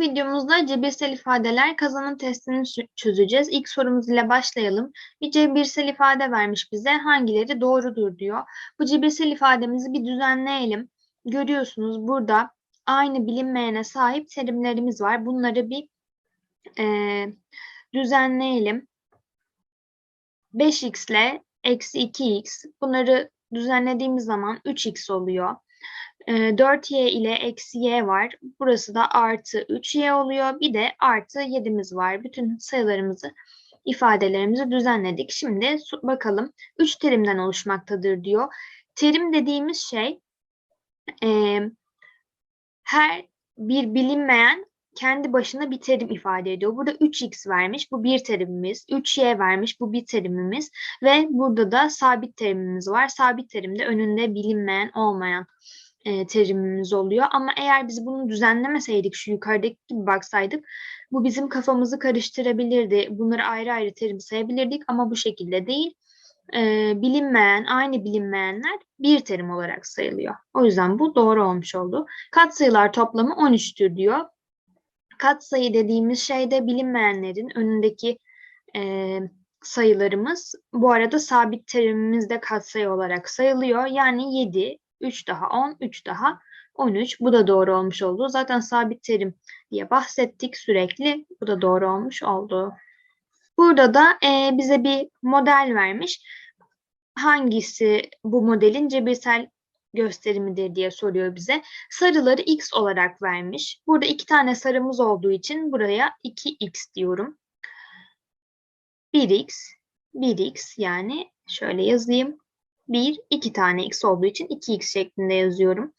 Videomuzda cebirsel ifadeler kazanım testini çö- çözeceğiz. İlk sorumuz ile başlayalım. Bir cebirsel ifade vermiş bize. Hangileri doğrudur diyor. Bu cebirsel ifademizi bir düzenleyelim. Görüyorsunuz burada aynı bilinmeyene sahip terimlerimiz var. Bunları bir eee, düzenleyelim. 5x ile eksi 2x bunları düzenlediğimiz zaman 3x oluyor. Ee, 4y ile eksi y var. Burası da artı 3y oluyor. Bir de artı 7'miz var. Bütün sayılarımızı, ifadelerimizi düzenledik. Şimdi bakalım. 3 terimden oluşmaktadır diyor. Terim dediğimiz şey e, her bir bilinmeyen kendi başına bir terim ifade ediyor. Burada 3x vermiş, bu bir terimimiz. 3y vermiş, bu bir terimimiz. Ve burada da sabit terimimiz var. Sabit terimde önünde bilinmeyen, olmayan e, terimimiz oluyor. Ama eğer biz bunu düzenlemeseydik, şu yukarıdaki gibi baksaydık, bu bizim kafamızı karıştırabilirdi. Bunları ayrı ayrı terim sayabilirdik ama bu şekilde değil. E, bilinmeyen, aynı bilinmeyenler bir terim olarak sayılıyor. O yüzden bu doğru olmuş oldu. Katsayılar toplamı 13'tür diyor. Katsayı dediğimiz şey de bilinmeyenlerin önündeki e, sayılarımız. Bu arada sabit terimimiz de katsayı olarak sayılıyor. Yani 7, 3 daha 10, 3 daha 13. Bu da doğru olmuş oldu. Zaten sabit terim diye bahsettik sürekli. Bu da doğru olmuş oldu. Burada da e, bize bir model vermiş. Hangisi bu modelin cebirsel gösterimidir diye soruyor bize. Sarıları x olarak vermiş. Burada iki tane sarımız olduğu için buraya 2x diyorum. 1x, 1x yani şöyle yazayım. 1, 2 tane x olduğu için 2x şeklinde yazıyorum.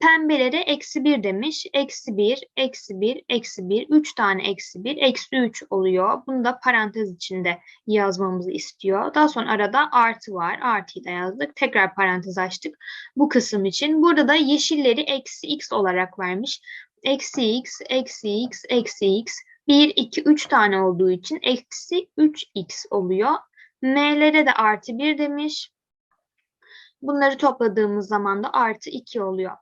Pembelere eksi 1 demiş. Eksi 1, eksi 1, eksi 1, 3 tane eksi 1, eksi 3 oluyor. Bunu da parantez içinde yazmamızı istiyor. Daha sonra arada artı var. Artıyı da yazdık. Tekrar parantez açtık. Bu kısım için. Burada da yeşilleri eksi x olarak vermiş. Eksi x, eksi x, eksi x. 1, 2, 3 tane olduğu için eksi 3x oluyor. M'lere de artı 1 demiş. Bunları topladığımız zaman da artı 2 oluyor.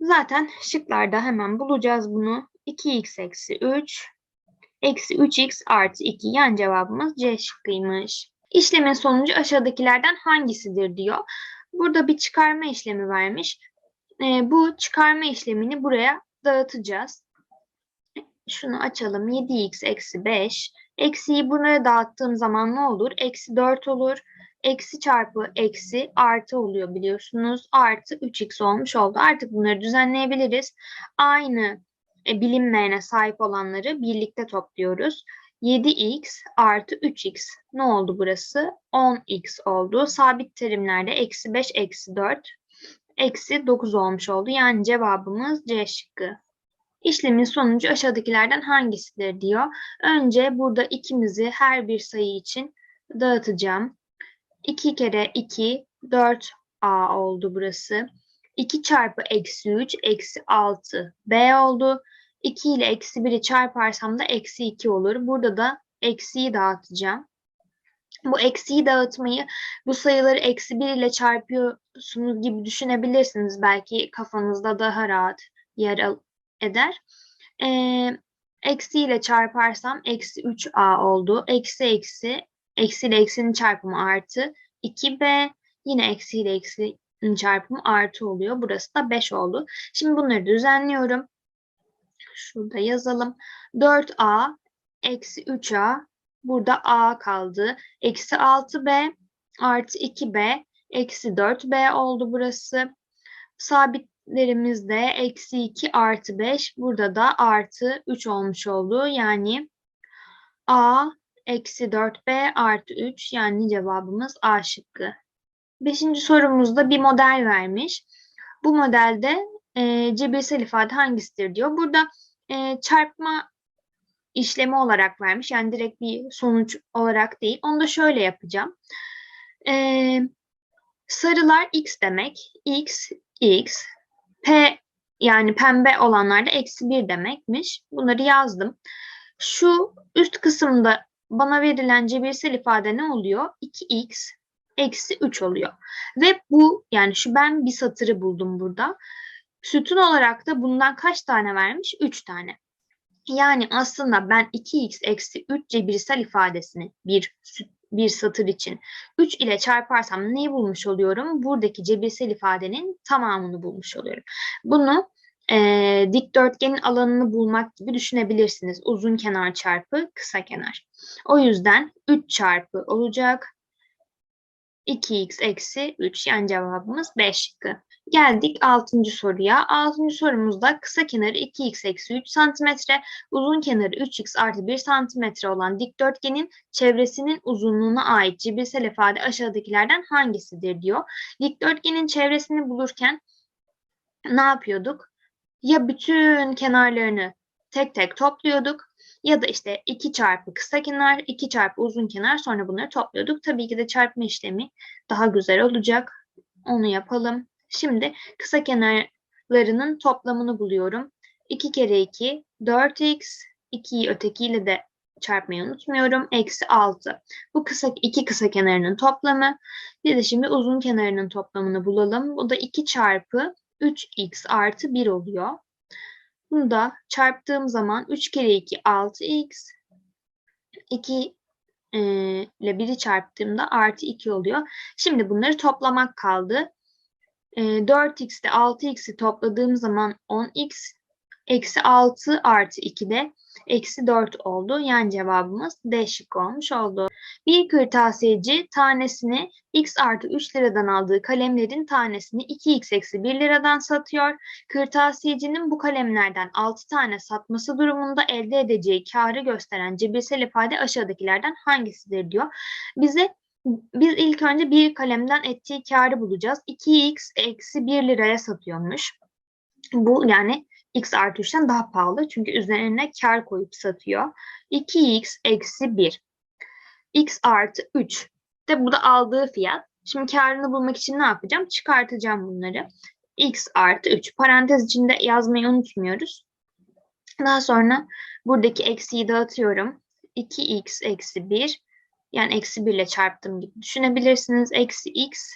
Zaten şıklarda hemen bulacağız bunu. 2x eksi 3 eksi 3x artı 2 yan cevabımız C şıkkıymış. İşlemin sonucu aşağıdakilerden hangisidir diyor. Burada bir çıkarma işlemi vermiş. Ee, bu çıkarma işlemini buraya dağıtacağız. Şunu açalım. 7x eksi 5. Eksiyi buraya dağıttığım zaman ne olur? Eksi 4 olur. Eksi çarpı eksi artı oluyor biliyorsunuz. Artı 3x olmuş oldu. Artık bunları düzenleyebiliriz. Aynı e, bilinmeyene sahip olanları birlikte topluyoruz. 7x artı 3x. Ne oldu burası? 10x oldu. Sabit terimlerde eksi 5 eksi 4 eksi 9 olmuş oldu. Yani cevabımız C şıkkı. İşlemin sonucu aşağıdakilerden hangisidir diyor. Önce burada ikimizi her bir sayı için dağıtacağım. 2 kere 2 4a oldu burası. 2 çarpı eksi 3 eksi 6 b oldu. 2 ile eksi 1'i çarparsam da eksi 2 olur. Burada da eksiyi dağıtacağım. Bu eksiyi dağıtmayı bu sayıları eksi 1 ile çarpıyorsunuz gibi düşünebilirsiniz. Belki kafanızda daha rahat yer eder. Ee, eksi ile çarparsam eksi 3a oldu. Eksi eksi eksi ile eksinin çarpımı artı 2b yine eksi ile eksinin çarpımı artı oluyor. Burası da 5 oldu. Şimdi bunları düzenliyorum. Şurada yazalım. 4a eksi 3a burada a kaldı. Eksi 6b artı 2b eksi 4b oldu burası. Sabitlerimiz de eksi 2 artı 5 burada da artı 3 olmuş oldu. Yani a eksi 4b artı 3 yani cevabımız A şıkkı. Beşinci sorumuzda bir model vermiş. Bu modelde e, cebirsel ifade hangisidir diyor. Burada e, çarpma işlemi olarak vermiş. Yani direkt bir sonuç olarak değil. Onu da şöyle yapacağım. E, sarılar x demek. x, x. P yani pembe olanlar da eksi 1 demekmiş. Bunları yazdım. Şu üst kısımda bana verilen cebirsel ifade ne oluyor? 2x eksi 3 oluyor. Ve bu yani şu ben bir satırı buldum burada. Sütun olarak da bundan kaç tane vermiş? 3 tane. Yani aslında ben 2x eksi 3 cebirsel ifadesini bir, bir satır için 3 ile çarparsam neyi bulmuş oluyorum? Buradaki cebirsel ifadenin tamamını bulmuş oluyorum. Bunu eee dikdörtgenin alanını bulmak gibi düşünebilirsiniz. Uzun kenar çarpı kısa kenar. O yüzden 3 çarpı olacak. 2x eksi 3 yani cevabımız B şıkkı. Geldik 6. soruya. 6. sorumuzda kısa kenarı 2x eksi 3 santimetre, uzun kenarı 3x artı 1 santimetre olan dikdörtgenin çevresinin uzunluğuna ait cebirsel ifade aşağıdakilerden hangisidir diyor. Dikdörtgenin çevresini bulurken ne yapıyorduk? Ya bütün kenarlarını tek tek topluyorduk ya da işte 2 çarpı kısa kenar, 2 çarpı uzun kenar sonra bunları topluyorduk. Tabii ki de çarpma işlemi daha güzel olacak. Onu yapalım. Şimdi kısa kenarlarının toplamını buluyorum. 2 kere 2 4x, 2'yi ötekiyle de çarpmayı unutmuyorum. Eksi 6. Bu kısa iki kısa kenarının toplamı. Bir de şimdi uzun kenarının toplamını bulalım. Bu da 2 çarpı 3x artı 1 oluyor. Bunu da çarptığım zaman 3 kere 2 6x 2 e, ile 1'i çarptığımda artı 2 oluyor. Şimdi bunları toplamak kaldı. E, 4x ile 6x'i topladığım zaman 10x eksi 6 artı 2 de eksi 4 oldu. Yani cevabımız D şıkkı olmuş oldu. Bir kırtasiyeci tanesini x artı 3 liradan aldığı kalemlerin tanesini 2x eksi 1 liradan satıyor. Kırtasiyecinin bu kalemlerden 6 tane satması durumunda elde edeceği karı gösteren cebirsel ifade aşağıdakilerden hangisidir diyor. Bize biz ilk önce bir kalemden ettiği karı bulacağız. 2x eksi 1 liraya satıyormuş. Bu yani x artı 3'ten daha pahalı. Çünkü üzerine kar koyup satıyor. 2x eksi 1. x artı 3 de bu da aldığı fiyat. Şimdi karını bulmak için ne yapacağım? Çıkartacağım bunları. x artı 3. Parantez içinde yazmayı unutmuyoruz. Daha sonra buradaki eksiyi dağıtıyorum. 2x eksi 1 yani eksi 1 ile çarptığım gibi düşünebilirsiniz. Eksi x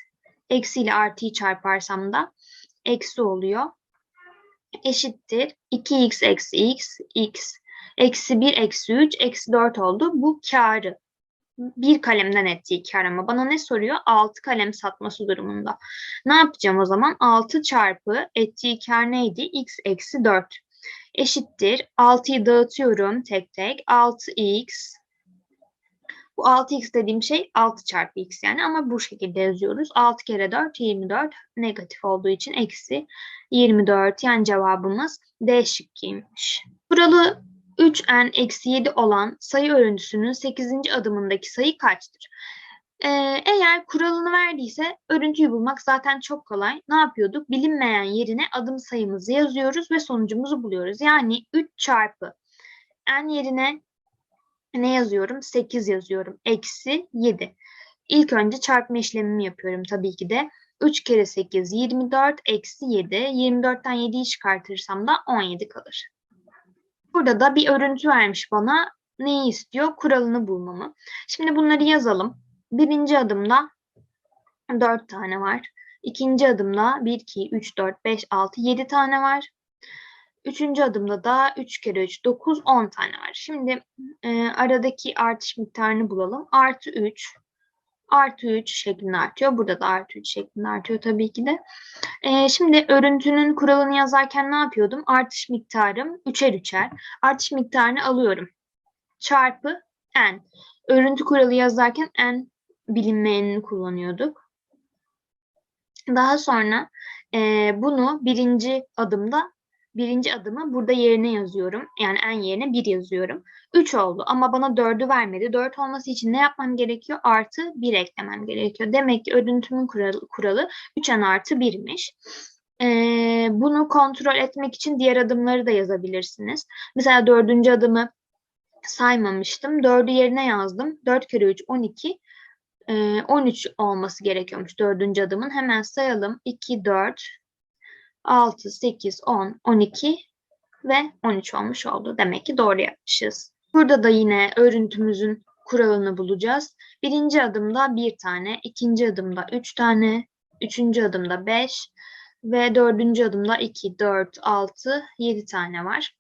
eksiyle artıyı çarparsam da eksi oluyor eşittir 2x eksi x, x, eksi 1 eksi 3, eksi 4 oldu. Bu karı. Bir kalemden ettiği kar ama bana ne soruyor? 6 kalem satması durumunda. Ne yapacağım o zaman? 6 çarpı ettiği kar neydi? x eksi 4 eşittir. 6'yı dağıtıyorum tek tek. 6x bu 6x dediğim şey 6 çarpı x yani ama bu şekilde yazıyoruz. 6 kere 4 24 negatif olduğu için eksi 24 yani cevabımız D şıkkıymış. Kuralı 3n eksi 7 olan sayı örüntüsünün 8. adımındaki sayı kaçtır? Ee, eğer kuralını verdiyse örüntüyü bulmak zaten çok kolay. Ne yapıyorduk? Bilinmeyen yerine adım sayımızı yazıyoruz ve sonucumuzu buluyoruz. Yani 3 çarpı n yerine ne yazıyorum? 8 yazıyorum. Eksi 7. İlk önce çarpma işlemimi yapıyorum tabii ki de. 3 kere 8 24 eksi 7. 24'ten 7'yi çıkartırsam da 17 kalır. Burada da bir örüntü vermiş bana. Neyi istiyor? Kuralını bulmamı. Şimdi bunları yazalım. Birinci adımda 4 tane var. İkinci adımda 1, 2, 3, 4, 5, 6, 7 tane var. Üçüncü adımda da 3 kere 3, 9, 10 tane var. Şimdi e, aradaki artış miktarını bulalım. Artı 3, artı 3 şeklinde artıyor. Burada da artı 3 şeklinde artıyor tabii ki de. E, şimdi örüntünün kuralını yazarken ne yapıyordum? Artış miktarım 3'er 3'er. Artış miktarını alıyorum. Çarpı n. Örüntü kuralı yazarken n bilinmeyenini kullanıyorduk. Daha sonra e, bunu birinci adımda birinci adımı burada yerine yazıyorum. Yani en yerine 1 yazıyorum. 3 oldu ama bana 4'ü vermedi. 4 olması için ne yapmam gerekiyor? Artı 1 eklemem gerekiyor. Demek ki örüntümün kuralı, kuralı 3n artı 1'miş. Ee, bunu kontrol etmek için diğer adımları da yazabilirsiniz. Mesela dördüncü adımı saymamıştım. 4'ü yerine yazdım. 4 kere 3 12. 13 olması gerekiyormuş dördüncü adımın. Hemen sayalım. 2, 4, 6, 8, 10, 12 ve 13 olmuş oldu. Demek ki doğru yapmışız. Burada da yine örüntümüzün kuralını bulacağız. Birinci adımda bir tane, ikinci adımda üç tane, üçüncü adımda beş ve dördüncü adımda iki, dört, altı, yedi tane var.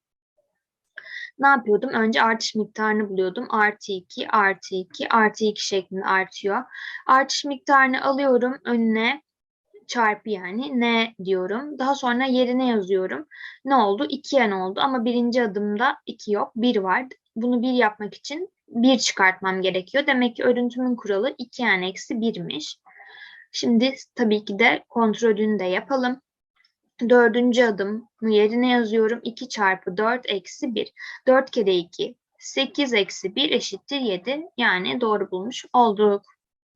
Ne yapıyordum? Önce artış miktarını buluyordum. Artı 2, artı 2, artı 2 şeklinde artıyor. Artış miktarını alıyorum önüne çarpı yani ne diyorum. Daha sonra yerine yazıyorum. Ne oldu? 2n oldu ama birinci adımda 2 yok, 1 var. Bunu 1 yapmak için 1 çıkartmam gerekiyor. Demek ki örüntümün kuralı 2n eksi 1'miş. Şimdi tabii ki de kontrolünü de yapalım. Dördüncü adım yerine yazıyorum. 2 çarpı 4 eksi 1. 4 kere 2 8 eksi 1 eşittir 7. Yani doğru bulmuş olduk.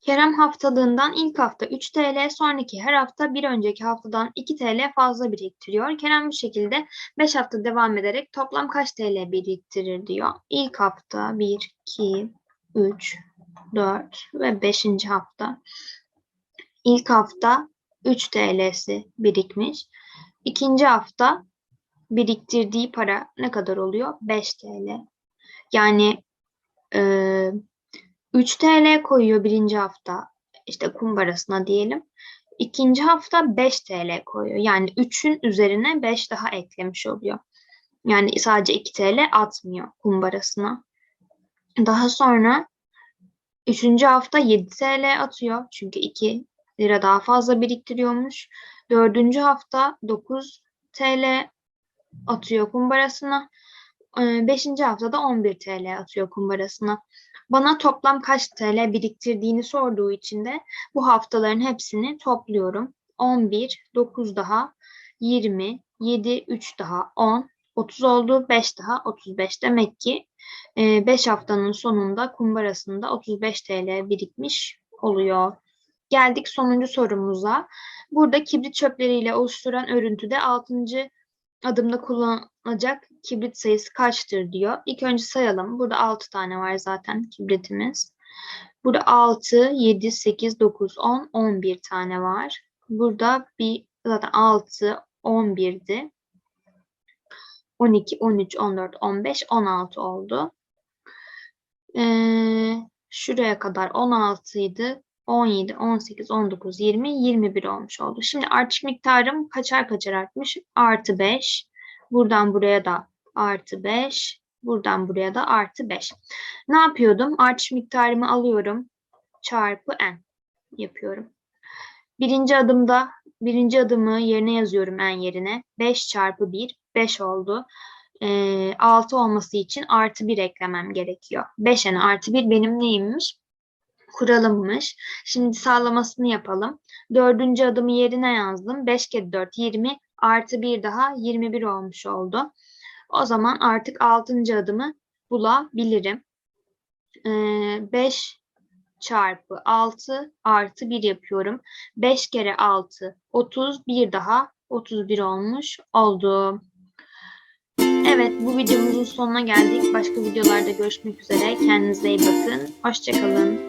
Kerem haftalığından ilk hafta 3 TL, sonraki her hafta bir önceki haftadan 2 TL fazla biriktiriyor. Kerem bu şekilde 5 hafta devam ederek toplam kaç TL biriktirir diyor. İlk hafta 1, 2, 3, 4 ve 5. hafta. İlk hafta 3 TL'si birikmiş. İkinci hafta biriktirdiği para ne kadar oluyor? 5 TL. Yani e, 3 TL koyuyor birinci hafta işte kumbarasına diyelim. İkinci hafta 5 TL koyuyor. Yani 3'ün üzerine 5 daha eklemiş oluyor. Yani sadece 2 TL atmıyor kumbarasına. Daha sonra 3. hafta 7 TL atıyor. Çünkü 2 lira daha fazla biriktiriyormuş. Dördüncü hafta 9 TL atıyor kumbarasına. Ee, Beşinci haftada 11 TL atıyor kumbarasına. Bana toplam kaç TL biriktirdiğini sorduğu için de bu haftaların hepsini topluyorum. 11, 9 daha, 20, 7, 3 daha 10, 30 oldu, 5 daha 35. Demek ki 5 haftanın sonunda kumbarasında 35 TL birikmiş oluyor. Geldik sonuncu sorumuza. Burada kibrit çöpleriyle oluşturan örüntüde 6. adımda kullanılacak kibrit sayısı kaçtır diyor. İlk önce sayalım. Burada 6 tane var zaten kibritimiz. Burada 6, 7, 8, 9, 10, 11 tane var. Burada bir zaten 6, 11'di. 12, 13, 14, 15, 16 oldu. Ee, şuraya kadar 16 idi. 17, 18, 19, 20, 21 olmuş oldu. Şimdi artış miktarım kaçar kaçar artmış? Artı 5. Buradan buraya da artı 5. Buradan buraya da artı 5. Ne yapıyordum? Artış miktarımı alıyorum. Çarpı n yapıyorum. Birinci adımda birinci adımı yerine yazıyorum n yerine. 5 çarpı 1 5 oldu. Ee, 6 olması için artı 1 eklemem gerekiyor. 5n artı 1 benim neymiş? Kuralımmış. Şimdi sağlamasını yapalım. Dördüncü adımı yerine yazdım. 5 kere 4 20 artı 1 daha 21 olmuş oldu. O zaman artık altıncı adımı bulabilirim. Ee, 5 çarpı 6 artı 1 yapıyorum. 5 kere 6 30 bir daha 31 olmuş oldu. Evet bu videomuzun sonuna geldik. Başka videolarda görüşmek üzere. Kendinize iyi bakın. Hoşçakalın.